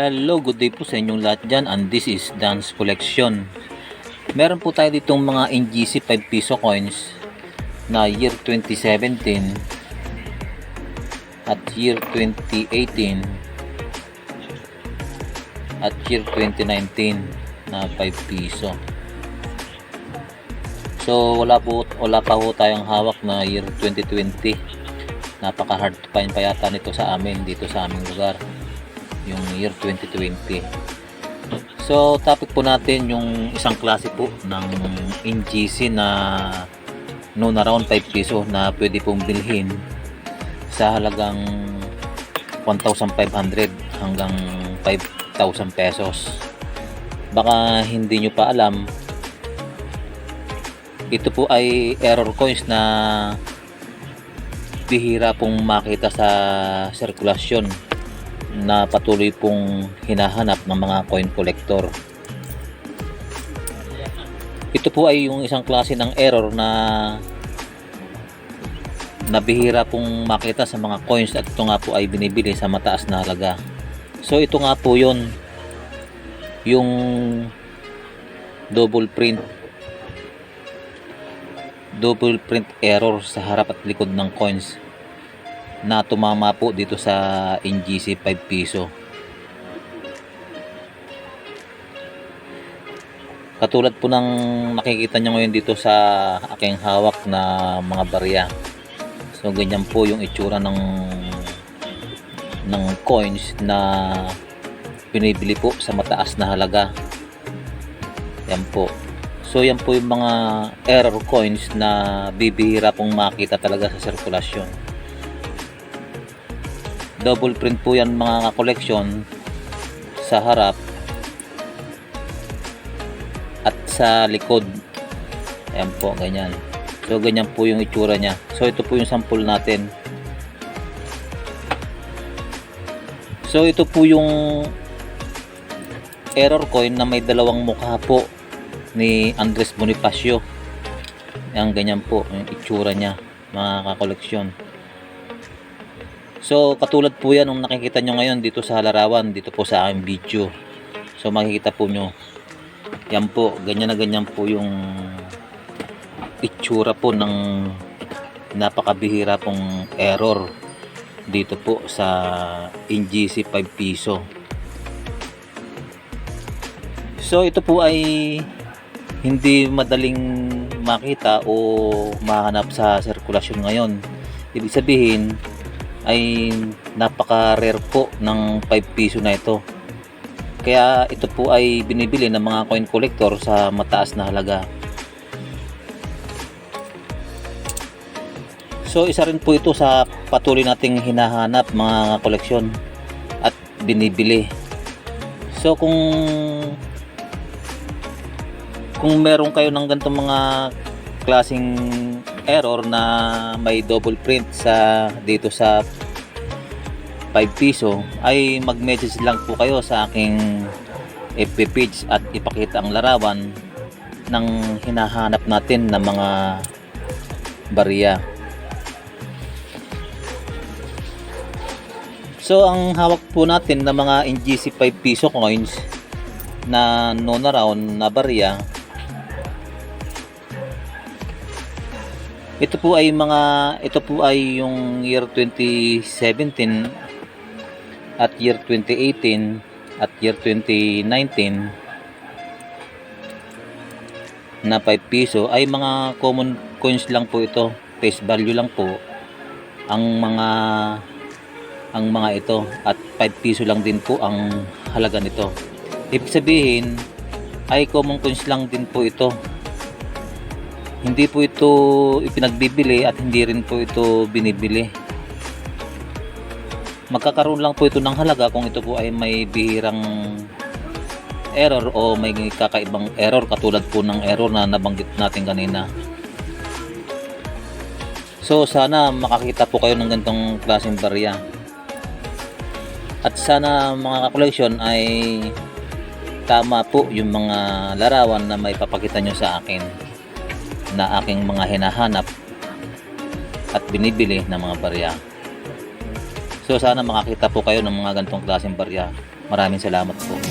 Hello, good day po sa inyong lahat dyan and this is Dance Collection. Meron po tayo ditong mga NGC 5 piso coins na year 2017 at year 2018 at year 2019 na 5 piso. So wala po wala pa po tayong hawak na year 2020. Napaka hard to find pa yata nito sa amin dito sa aming lugar yung year 2020. So, topic po natin yung isang klase po ng NGC na noon around 5 piso na pwede pong bilhin sa halagang 1,500 hanggang 5,000 pesos. Baka hindi nyo pa alam, ito po ay error coins na bihira pong makita sa sirkulasyon na patuloy pong hinahanap ng mga coin collector. Ito po ay yung isang klase ng error na nabihira pong makita sa mga coins at ito nga po ay binibili sa mataas na halaga. So ito nga po yun yung double print double print error sa harap at likod ng coins na tumama po dito sa NGC 5 piso. Katulad po ng nakikita nyo ngayon dito sa aking hawak na mga barya. So ganyan po yung itsura ng ng coins na binibili po sa mataas na halaga. Yan po. So yan po yung mga error coins na bibihira pong makita talaga sa sirkulasyon double print po yan mga collection sa harap at sa likod. Ayan po ganyan. So ganyan po yung itsura nya so ito po yung sample natin. So ito po yung error coin na may dalawang mukha po ni Andres Bonifacio. Yan ganyan po yung itsura nya mga kakoleksyon So, katulad po yan nung nakikita nyo ngayon dito sa larawan, dito po sa aking video. So, makikita po nyo. Yan po, ganyan na ganyan po yung itsura po ng napakabihira pong error dito po sa NGC 5 piso. So, ito po ay hindi madaling makita o mahanap sa sirkulasyon ngayon. Ibig sabihin, ay napaka-rare po ng 5 piso na ito. Kaya ito po ay binibili ng mga coin collector sa mataas na halaga. So isa rin po ito sa patuloy nating hinahanap mga koleksyon at binibili. So kung kung meron kayo ng ganitong mga klaseng error na may double print sa dito sa 5 piso ay mag-message lang po kayo sa aking FB page at ipakita ang larawan ng hinahanap natin na mga barya. So ang hawak po natin na mga NGC 5 piso coins na noon around na barya Ito po ay mga ito po ay yung year 2017 at year 2018 at year 2019 na 5 piso. Ay mga common coins lang po ito. Face value lang po. Ang mga ang mga ito. At 5 piso lang din po ang halaga nito. Ibig sabihin ay common coins lang din po ito hindi po ito ipinagbibili at hindi rin po ito binibili. Magkakaroon lang po ito ng halaga kung ito po ay may bihirang error o may kakaibang error katulad po ng error na nabanggit natin kanina. So sana makakita po kayo ng ganitong klaseng barya. At sana mga collection ay tama po yung mga larawan na may papakita nyo sa akin na aking mga hinahanap at binibili ng mga barya. So sana makakita po kayo ng mga ganitong klaseng barya Maraming salamat po.